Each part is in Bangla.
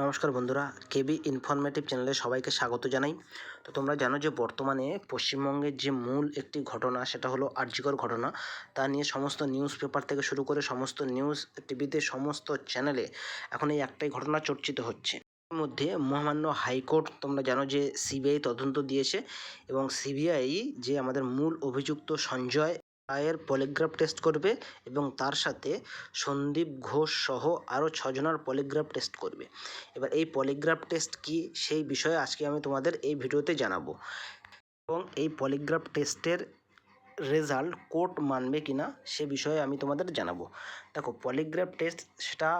নমস্কার বন্ধুরা, কেবি ইনফরমেটিভ চ্যানেলে সবাইকে স্বাগত জানাই। তো তোমরা জানো যে বর্তমানে পশ্চিমবঙ্গের যে মূল একটি ঘটনা, সেটা হলো আর্যিকর ঘটনা। তা নিয়ে সমস্ত নিউজ পেপার থেকে শুরু করে সমস্ত নিউজ টিভিতে সমস্ত চ্যানেলে এখন এই একটাই ঘটনা চর্চিত হচ্ছে। মধ্যে মহামান্য হাইকোর্ট, তোমরা জানো যে সিবিআই তদন্ত দিয়েছে এবং সিবিআই যে আমাদের মূল অভিযুক্ত সঞ্জয় রায়ের পলিগ্রাফ টেস্ট করবে এবং তার সাথে সন্দীপ ঘোষ সহ আরও ছজনের পলিগ্রাফ টেস্ট করবে। এবার এই পলিগ্রাফ টেস্ট কি সেই বিষয়ে আজকে আমি তোমাদের এই ভিডিওতে জানাব। এবং এই পলিগ্রাফ টেস্টের রেজাল্ট কোর্ট মানবে কি না সে বিষয়ে আমি তোমাদের জানাব। দেখো পলিগ্রাফ টেস্ট সেটা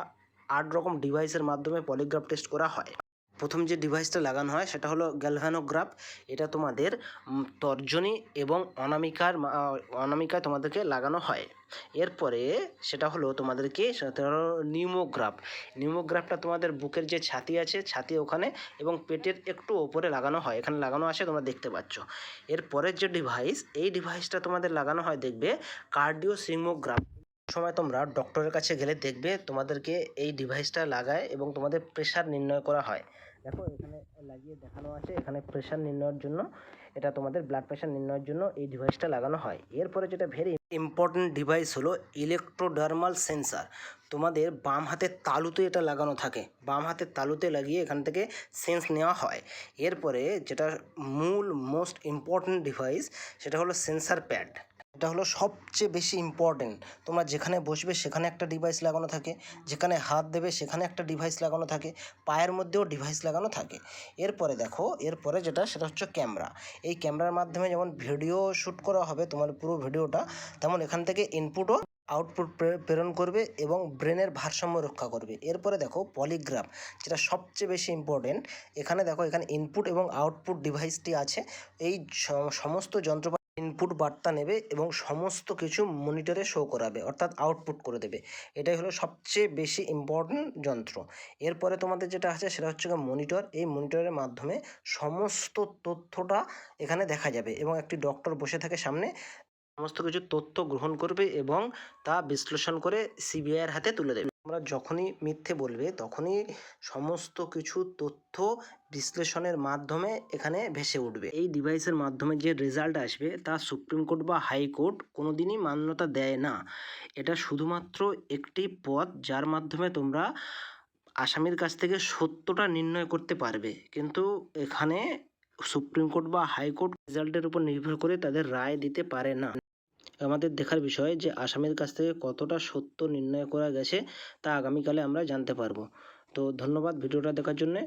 আট রকম ডিভাইসের মাধ্যমে পলিগ্রাফ টেস্ট করা হয়। প্রথম যে ডিভাইসটা লাগানো হয়, সেটা হলো গ্যালভানোগ্রাফ এটা তোমাদের তর্জনী এবং অনামিকার অনামিকায় তোমাদেরকে লাগানো হয়। এরপরে সেটা হলো তোমাদেরকে নিউমোগ্রাফ নিউমোগ্রাফটা তোমাদের বুকের যে ছাতি আছে, ছাতি ওখানে এবং পেটের একটু ওপরে লাগানো হয়। এখানে লাগানো আছে, তোমরা দেখতে পাচ্ছ। এরপরের যে ডিভাইস এই ডিভাইসটা তোমাদের লাগানো হয়, দেখবে কার্ডিও সিগমোগ্রাফ সময় তোমরা ডক্টরের কাছে গেলে দেখবে তোমাদেরকে এই ডিভাইসটা লাগায় এবং তোমাদের প্রেশার নির্ণয় করা হয়। দেখো, এখানে লাগিয়ে দেখানো আছে, এখানে প্রেশার নির্ণয়ের জন্য। এটা তোমাদের ব্লাড প্রেশার নির্ণয়ের জন্য এই ডিভাইসটা লাগানো হয়। এরপরে যেটা ভেরি ইম্পর্ট্যান্ট ডিভাইস হলো ইলেকট্রোডার্মাল সেন্সার তোমাদের বাম হাতের তালুতে এটা লাগানো থাকে। বাম হাতের তালুতে লাগিয়ে এখান থেকে সেন্স নেওয়া হয়। এরপরে যেটা মূল মোস্ট ইম্পর্ট্যান্ট ডিভাইস সেটা হলো সেন্সার প্যাড এটা হলো সবচেয়ে বেশি ইম্পর্টেন্ট তোমরা যেখানে বসবে সেখানে একটা ডিভাইস লাগানো থাকে, যেখানে হাত দেবে সেখানে একটা ডিভাইস লাগানো থাকে, পায়ের মধ্যেও ডিভাইস লাগানো থাকে। এরপরে দেখো, এরপরে যেটা, সেটা হচ্ছে ক্যামেরা এই ক্যামেরার মাধ্যমে যেমন ভিডিও শ্যুট করা হবে, তোমার পুরো ভিডিওটা তেমন এখান থেকে ইনপুটও আউটপুট প্রেরণ করবে এবং ব্রেনের ভারসাম্য রক্ষা করবে। এরপরে দেখো পলিগ্রাফ যেটা সবচেয়ে বেশি ইম্পর্টেন্ট এখানে দেখো, এখানে ইনপুট এবং আউটপুট ডিভাইসটি আছে। এই সমস্ত যন্ত্রপাতি ইনপুট বার্তা নেবে এবং সমস্ত কিছু মনিটরে শো করাবে, অর্থাৎ আউটপুট করে দেবে। এটাই হলো সবচেয়ে বেশি ইম্পর্টেন্ট যন্ত্র। এরপরে তোমাদের যেটা আছে সেটা হচ্ছে মনিটর এই মনিটরের মাধ্যমে সমস্ত তথ্যটা এখানে দেখা যাবে এবং একটি ডক্টর বসে থাকে সামনে, সমস্ত কিছু তথ্য গ্রহণ করবে এবং তা বিশ্লেষণ করে সিবিআইয়ের হাতে তুলে দেবে। তোমরা যখনই মিথ্যে বলবে, তখনই সমস্ত কিছু তথ্য বিশ্লেষণের মাধ্যমে এখানে ভেসে উঠবে। এই ডিভাইসের মাধ্যমে যে রেজাল্ট আসবে, তা সুপ্রিম কোর্ট বা হাইকোর্ট কোনো দিনই মান্যতা দেয় না। এটা শুধুমাত্র একটি পথ যার মাধ্যমে তোমরা আসামির কাছ থেকে সত্যটা নির্ণয় করতে পারবে। কিন্তু এখানে সুপ্রিম কোর্ট বা হাইকোর্ট রেজাল্টের উপর নির্ভর করে তাদের রায় দিতে পারে না। আমাদের দেখার বিষয় যে আসামির কাছ থেকে কতটা সত্য নির্ণয় করা গেছে তা আগামীকালে আমরা জানতে পারব। তো ধন্যবাদ ভিডিওটা দেখার জন্যে।